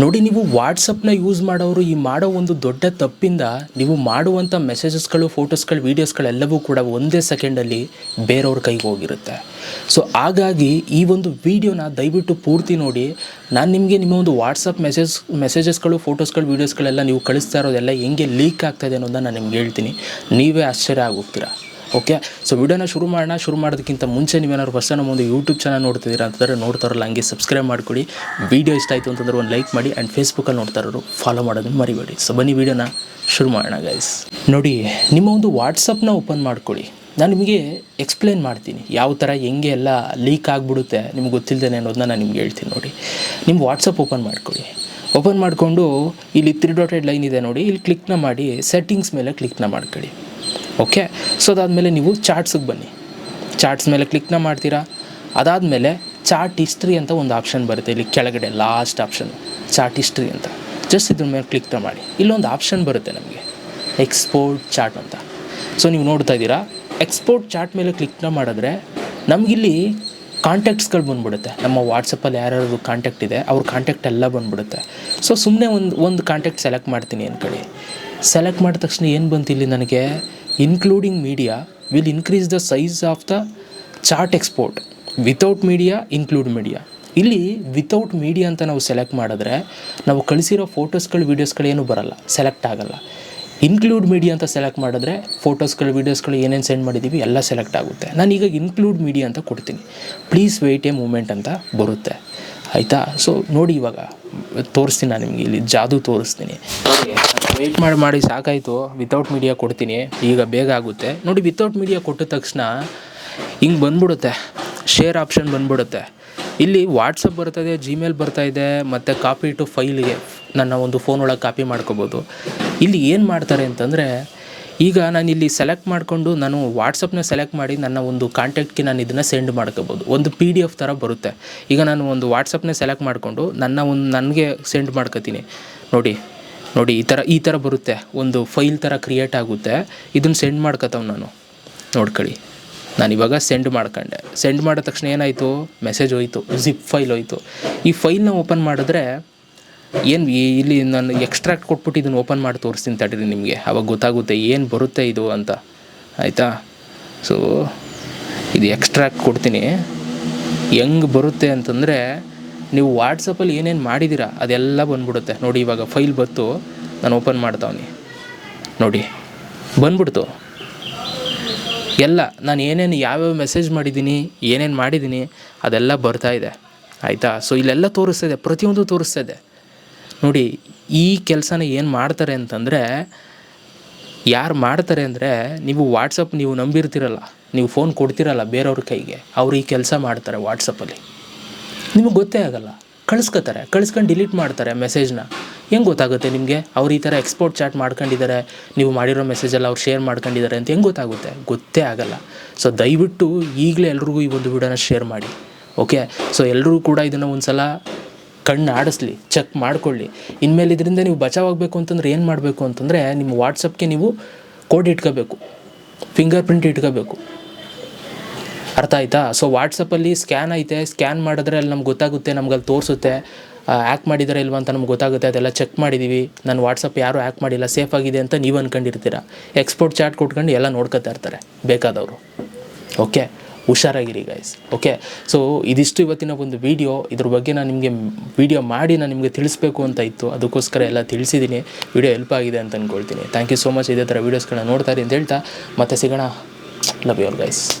ನೋಡಿ, ನೀವು ವಾಟ್ಸಪ್ನ ಯೂಸ್ ಮಾಡೋರು ಈ ಮಾಡೋ ಒಂದು ದೊಡ್ಡ ತಪ್ಪಿಂದ ನೀವು ಮಾಡುವಂಥ ಮೆಸೇಜಸ್ಗಳು ಫೋಟೋಸ್ಗಳು ವೀಡಿಯೋಸ್ಗಳೆಲ್ಲವೂ ಕೂಡ ಒಂದೇ ಸೆಕೆಂಡಲ್ಲಿ ಬೇರೆಯವ್ರ ಕೈಗೆ ಹೋಗಿರುತ್ತೆ. ಸೊ ಹಾಗಾಗಿ ಈ ಒಂದು ವೀಡಿಯೋನ ದಯವಿಟ್ಟು ಪೂರ್ತಿ ನೋಡಿ. ನಾನು ನಿಮಗೆ ನಿಮ್ಮ ಒಂದು ವಾಟ್ಸಪ್ ಮೆಸೇಜ್ ಮೆಸೇಜಸ್ಗಳು ಫೋಟೋಸ್ಗಳು ವೀಡಿಯೋಸ್ಗಳೆಲ್ಲ ನೀವು ಕಳಿಸ್ತಾ ಇರೋದೆಲ್ಲ ಹೆಂಗೆ ಲೀಕ್ ಆಗ್ತಾಯಿದೆ ಅನ್ನೋದನ್ನ ನಾನು ನಿಮ್ಗೆ ಹೇಳ್ತೀನಿ. ನೀವೇ ಆಶ್ಚರ್ಯ ಆಗೋಗ್ತೀರಾ. ಓಕೆ ಸೊ ವಿಡಿಯೋನ ಶುರು ಮಾಡೋಣ. ಶುರು ಮಾಡೋದಕ್ಕಿಂತ ಮುಂಚೆ ನೀವೇನಾದ್ರು ಫಸ್ಟ್ ನಮ್ಮ ಒಂದು ಯೂಟ್ಯೂಬ್ ಚಾನಲ್ ನೋಡ್ತಿದ್ದೀರಾ ಅಂತಂದರೆ ನೋಡ್ತಾರಲ್ಲ, ಹಂಗೆ ಸಬ್ಸ್ಕ್ರೈಬ್ ಮಾಡ್ಕೊಡಿ. ವೀಡಿಯೋ ಇಷ್ಟ ಆಯಿತು ಅಂತಂದ್ರೆ ಒಂದು ಲೈಕ್ ಮಾಡಿ ಆ್ಯಂಡ್ ಫೇಸ್ಬುಕ್ಕಲ್ಲಿ ನೋಡ್ತಾ ಇರೋರು ಫಾಲೋ ಮಾಡೋದನ್ನು ಮರಿಬೇಡಿ. ಸೊ ಬನ್ನಿ ವಿಡಿಯೋನ ಶುರು ಮಾಡೋಣ ಗೈಸ್ ನೋಡಿ, ನಿಮ್ಮ ಒಂದು ವಾಟ್ಸಪ್ನ ಓಪನ್ ಮಾಡ್ಕೊಳ್ಳಿ. ನಾನು ನಿಮಗೆ ಎಕ್ಸ್ಪ್ಲೇನ್ ಮಾಡ್ತೀನಿ. ಯಾವ ಥರ ಹೆಂಗೆ ಎಲ್ಲ ಲೀಕ್ ಆಗಿಬಿಡುತ್ತೆ ನಿಮ್ಗೆ ಗೊತ್ತಿಲ್ಲದೇನೆ ಅನ್ನೋದನ್ನ ನಾನು ನಿಮ್ಗೆ ಹೇಳ್ತೀನಿ ನೋಡಿ. ನಿಮ್ಮ ವಾಟ್ಸಪ್ ಓಪನ್ ಮಾಡ್ಕೊಳ್ಳಿ. ಓಪನ್ ಮಾಡಿಕೊಂಡು ಇಲ್ಲಿ ತ್ರೀ ಡಾಟೆಡ್ ಲೈನ್ ಇದೆ ನೋಡಿ. ಇಲ್ಲಿ ಕ್ಲಿಕ್ನ ಮಾಡಿ ಸೆಟ್ಟಿಂಗ್ಸ್ ಮೇಲೆ ಕ್ಲಿಕ್ನ ಮಾಡ್ಕೊಳ್ಳಿ. ಓಕೆ ಸೊ ಅದಾದಮೇಲೆ ನೀವು ಚಾರ್ಟ್ಸಿಗೆ ಬನ್ನಿ. ಚಾರ್ಟ್ಸ್ ಮೇಲೆ ಕ್ಲಿಕ್ನ ಮಾಡ್ತೀರಾ? ಅದಾದಮೇಲೆ ಚಾರ್ಟ್ ಹಿಸ್ಟ್ರಿ ಅಂತ ಒಂದು ಆಪ್ಷನ್ ಬರುತ್ತೆ. ಇಲ್ಲಿ ಕೆಳಗಡೆ ಲಾಸ್ಟ್ ಆಪ್ಷನ್ ಚಾರ್ಟ್ ಹಿಸ್ಟ್ರಿ ಅಂತ. ಜಸ್ಟ್ ಇದ್ರ ಮೇಲೆ ಕ್ಲಿಕ್ನ ಮಾಡಿ. ಇಲ್ಲೊಂದು ಆಪ್ಷನ್ ಬರುತ್ತೆ ನಮಗೆ. ಎಕ್ಸ್ಪೋರ್ಟ್ ಚಾರ್ಟ್ ಅಂತ. ಸೊ ನೀವು ನೋಡ್ತಾ ಇದ್ದೀರಾ? ಎಕ್ಸ್ಪೋರ್ಟ್ ಚಾರ್ಟ್ ಮೇಲೆ ಕ್ಲಿಕ್ನ ಮಾಡಿದ್ರೆ ನಮಗಿಲ್ಲಿ ಕಾಂಟ್ಯಾಕ್ಟ್ಸ್ಗಳು ಬಂದ್ಬಿಡುತ್ತೆ. ನಮ್ಮ ವಾಟ್ಸಪ್ಪಲ್ಲಿ ಯಾರ್ಯಾರು ಕಾಂಟ್ಯಾಕ್ಟ್ ಇದೆ, ಅವ್ರ ಕಾಂಟ್ಯಾಕ್ಟ್ ಎಲ್ಲ ಬಂದ್ಬಿಡುತ್ತೆ. ಸೊ ಸುಮ್ಮನೆ ಒಂದು ಒಂದು ಕಾಂಟ್ಯಾಕ್ಟ್ ಸೆಲೆಕ್ಟ್ ಮಾಡ್ತೀನಿ ಅಂದ್ಕೊಳ್ಳಿ ಸೆಲೆಕ್ಟ್ ಮಾಡಿದ ತಕ್ಷಣ ಏನು ಬಂತು ಇಲ್ಲಿ ನನಗೆ? Including media will increase the size of the chart export without media include media ಇಲ್ಲಿ ವಿತೌಟ್ ಮೀಡಿಯಾ ಅಂತ ನಾವು ಸೆಲೆಕ್ಟ್ ಮಾಡಿದ್ರೆ, ನಾವು ಕಳಿಸಿರೋ ಫೋಟೋಸ್ಗಳು ವೀಡಿಯೋಸ್ಗಳು ಬರಲ್ಲ. ಸೆಲೆಕ್ಟ್ ಆಗಲ್ಲ. ಇನ್ಕ್ಲೂಡ್ ಮೀಡಿಯಾ ಅಂತ ಸೆಲೆಕ್ಟ್ ಮಾಡಿದ್ರೆ ಫೋಟೋಸ್ಗಳು ವೀಡಿಯೋಸ್ಗಳು ಏನೇನು ಸೆಂಡ್ ಮಾಡಿದ್ದೀವಿ ಎಲ್ಲ ಸೆಲೆಕ್ಟ್ ಆಗುತ್ತೆ. ನಾನು ಈಗ ಇನ್ಕ್ಲೂಡ್ ಮೀಡಿಯಾ ಅಂತ ಕೊಡ್ತೀನಿ. ಪ್ಲೀಸ್ ವೆಯ್ಟ್ ಎ ಮೂಮೆಂಟ್ ಅಂತ ಬರುತ್ತೆ. ಆಯಿತಾ? ಸೊ ನೋಡಿ ಇವಾಗ, ತೋರಿಸ್ತೀನಿ ನಾನು ನಿಮಗೆ, ಇಲ್ಲಿ ಜಾದು ತೋರಿಸ್ತೀನಿ. ವೆಯ್ಟ್ ಮಾಡಿ ಮಾಡಿ ಸಾಕಾಯಿತು. ವಿತೌಟ್ ಮೀಡಿಯಾ ಕೊಡ್ತೀನಿ. ಈಗ ಬೇಗ ಆಗುತ್ತೆ. ನೋಡಿ ವಿತೌಟ್ ಮೀಡಿಯಾ ಕೊಟ್ಟ ತಕ್ಷಣ ಹಿಂಗೆ ಬಂದ್ಬಿಡುತ್ತೆ. ಶೇರ್ ಆಪ್ಷನ್ ಬಂದ್ಬಿಡುತ್ತೆ. ಇಲ್ಲಿ ವಾಟ್ಸಪ್ ಬರ್ತಾಯಿದೆ ಜಿಮೇಲ್ ಬರ್ತಾ ಇದೆ, ಮತ್ತು ಕಾಪಿ ಟು ಫೈಲಿಗೆ ನನ್ನ ಒಂದು ಫೋನ್ ಒಳಗೆ ಕಾಪಿ ಮಾಡ್ಕೋಬೋದು. ಇಲ್ಲಿ ಏನು ಮಾಡ್ತಾರೆ ಅಂತಂದರೆ, ಈಗ ನಾನು ಇಲ್ಲಿ ಸೆಲೆಕ್ಟ್ ಮಾಡಿಕೊಂಡು ನಾನು ವಾಟ್ಸಪ್ನ ಸೆಲೆಕ್ಟ್ ಮಾಡಿ ನನ್ನ ಒಂದು ಕಾಂಟ್ಯಾಕ್ಟ್ಗೆ ನಾನು ಇದನ್ನು ಸೆಂಡ್ ಮಾಡ್ಕೋಬೋದು. ಒಂದು ಪಿ ಡಿ ಎಫ್ ಥರ ಬರುತ್ತೆ. ಈಗ ನಾನು ಒಂದು ವಾಟ್ಸಪ್ನ ಸೆಲೆಕ್ಟ್ ಮಾಡಿಕೊಂಡು ನನ್ನ ಒಂದು, ನನಗೆ ಸೆಂಡ್ ಮಾಡ್ಕೋತೀನಿ. ನೋಡಿ ನೋಡಿ, ಈ ಥರ ಈ ಥರ ಬರುತ್ತೆ. ಒಂದು ಫೈಲ್ ಥರ ಕ್ರಿಯೇಟ್ ಆಗುತ್ತೆ. ಇದನ್ನು ಸೆಂಡ್ ಮಾಡ್ಕೋತಾವ್ ನಾನು. ನೋಡ್ಕೊಳ್ಳಿ. ನಾನು ಇವಾಗ ಸೆಂಡ್ ಮಾಡ್ಕೊಂಡೆ. ಸೆಂಡ್ ಮಾಡಿದ ತಕ್ಷಣ ಏನಾಯಿತು? ಮೆಸೇಜ್ ಹೋಯಿತು. ಜಿಪ್ ಫೈಲ್ ಹೋಯಿತು. ಈ ಫೈಲ್ನ ಓಪನ್ ಮಾಡಿದ್ರೆ ಏನು ಇಲ್ಲಿ ನಾನು ಎಕ್ಸ್ಟ್ರಾಕ್ಟ್ ಕೊಟ್ಬಿಟ್ಟು ಇದನ್ನು ಓಪನ್ ಮಾಡಿ ತೋರಿಸ್ತೀನಿ ತಡೀರಿ ನಿಮಗೆ. ಅವಾಗ ಗೊತ್ತಾಗುತ್ತೆ ಏನು ಬರುತ್ತೆ ಇದು ಅಂತ. ಆಯಿತಾ? ಸೊ ಇದು ಎಕ್ಸ್ಟ್ರಾಕ್ಟ್ ಕೊಡ್ತೀನಿ. ಹೆಂಗೆ ಬರುತ್ತೆ ಅಂತಂದರೆ, ನೀವು ವಾಟ್ಸಪ್ಪಲ್ಲಿ ಏನೇನು ಮಾಡಿದ್ದೀರಾ ಅದೆಲ್ಲ ಬಂದ್ಬಿಡುತ್ತೆ. ನೋಡಿ, ಇವಾಗ ಫೈಲ್ ಬತ್ತು ನಾನು ಓಪನ್ ಮಾಡ್ತಾವನಿ. ನೋಡಿ, ಬಂದ್ಬಿಡ್ತು. ಎಲ್ಲ, ನಾನು ಏನೇನು ಯಾವ್ಯಾವ ಮೆಸೇಜ್ ಮಾಡಿದ್ದೀನಿ ಏನೇನು ಮಾಡಿದ್ದೀನಿ ಅದೆಲ್ಲ ಬರ್ತಾ ಇದೆ. ಆಯಿತಾ? ಸೊ ಇಲ್ಲೆಲ್ಲ ತೋರಿಸ್ತಾ ಇದೆ. ಪ್ರತಿಯೊಂದು ತೋರಿಸ್ತಾ ಇದೆ. ನೋಡಿ, ಈ ಕೆಲಸನ ಏನು ಮಾಡ್ತಾರೆ ಅಂತಂದರೆ, ಯಾರು ಮಾಡ್ತಾರೆ ಅಂದರೆ, ನೀವು ವಾಟ್ಸಪ್ ನೀವು ನಂಬಿರ್ತೀರಲ್ಲ, ನೀವು ಫೋನ್ ಕೊಡ್ತಿರಲ್ಲ ಬೇರೆಯವ್ರ ಕೈಗೆ, ಅವ್ರು ಈ ಕೆಲಸ ಮಾಡ್ತಾರೆ ವಾಟ್ಸಪ್ಪಲ್ಲಿ ನಿಮಗೆ ಗೊತ್ತೇ ಆಗಲ್ಲ. ಕಳಿಸ್ಕೊತಾರೆ, ಕಳಿಸ್ಕೊಂಡು ಡಿಲೀಟ್ ಮಾಡ್ತಾರೆ ಮೆಸೇಜ್ನ ಹೆಂಗೆ ಗೊತ್ತಾಗುತ್ತೆ ನಿಮಗೆ? ಅವ್ರು ಈ ಥರ ಎಕ್ಸ್ಪೋರ್ಟ್ ಚಾಟ್ ಮಾಡ್ಕೊಂಡಿದ್ದಾರೆ ನೀವು ಮಾಡಿರೋ ಮೆಸೇಜಲ್ಲಿ ಅವ್ರು ಶೇರ್ ಮಾಡ್ಕೊಂಡಿದ್ದಾರೆ ಅಂತ ಹೆಂಗೆ ಗೊತ್ತಾಗುತ್ತೆ? ಗೊತ್ತೇ ಆಗಲ್ಲ. ಸೊ ದಯವಿಟ್ಟು ಈಗಲೇ ಎಲ್ರಿಗೂ ಈ ಒಂದು ವಿಡಿಯೋನ ಶೇರ್ ಮಾಡಿ. ಓಕೆ ಸೊ ಎಲ್ಲರೂ ಕೂಡ ಇದನ್ನು ಒಂದು ಸಲ ಕಣ್ಣು ಆಡಿಸ್ಲಿ ಚೆಕ್ ಮಾಡಿಕೊಳ್ಳಿ. ಇನ್ಮೇಲೆ ಇದರಿಂದ ನೀವು ಬಚಾವಾಗಬೇಕು ಅಂತಂದರೆ ಏನು ಮಾಡಬೇಕು ಅಂತಂದರೆ ನಿಮ್ಮ ವಾಟ್ಸಪ್ಗೆ ನೀವು ಕೋಡ್ ಇಟ್ಕೋಬೇಕು. ಫಿಂಗರ್ ಪ್ರಿಂಟ್ ಇಟ್ಕೋಬೇಕು. ಅರ್ಥ ಆಯ್ತಾ? ಸೊ ವಾಟ್ಸಪ್ಪಲ್ಲಿ ಸ್ಕ್ಯಾನ್ ಐತೆ ಸ್ಕ್ಯಾನ್ ಮಾಡಿದ್ರೆ ಅಲ್ಲಿ ನಮ್ಗೆ ಗೊತ್ತಾಗುತ್ತೆ, ನಮ್ಗೆ ಅಲ್ಲಿ ತೋರಿಸುತ್ತೆ. ಆ್ಯಕ್ ಮಾಡಿದ್ದಾರೆ ಇಲ್ವಾ ಅಂತ ನಮ್ಗೆ ಗೊತ್ತಾಗುತ್ತೆ, ಅದೆಲ್ಲ ಚೆಕ್ ಮಾಡಿದ್ದೀವಿ ನನ್ನ ವಾಟ್ಸಪ್ ಯಾರೂ ಆ್ಯಕ್ ಮಾಡಿಲ್ಲ ಸೇಫ್ ಆಗಿದೆ ಅಂತ ನೀವು ಅಂದ್ಕೊಂಡಿರ್ತೀರ ಎಕ್ಸ್ಪೋರ್ಟ್ ಚಾಟ್ ಕೊಟ್ಕೊಂಡು ಎಲ್ಲ ನೋಡ್ಕೊತಾ ಇರ್ತಾರೆ, ಬೇಕಾದವರು. ಓಕೆ ಹುಷಾರಾಗಿರಿ ಗೈಸ್ ಓಕೆ ಸೊ ಇದಿಷ್ಟು ಇವತ್ತಿನ ಒಂದು ವಿಡಿಯೋ ಇದ್ರ ಬಗ್ಗೆ ನಾನು ನಿಮಗೆ ವಿಡಿಯೋ ಮಾಡಿ ನಾನು ನಿಮಗೆ ತಿಳಿಸ್ಬೇಕು ಅಂತ ಇತ್ತು. ಅದಕ್ಕೋಸ್ಕರ ಎಲ್ಲ ತಿಳಿಸಿದ್ದೀನಿ ವಿಡಿಯೋ ಹೆಲ್ಪ್ ಆಗಿದೆ ಅಂತ ಅಂದ್ಕೊಳ್ತೀನಿ ಥ್ಯಾಂಕ್ ಯು ಸೋ ಮಚ್ ಇದೇ ಥರ ವೀಡಿಯೋಸ್ಗಳನ್ನ ನೋಡ್ತಾರೆ ಅಂತ ಹೇಳ್ತಾ. ಮತ್ತೆ ಸಿಗೋಣ. Love your guys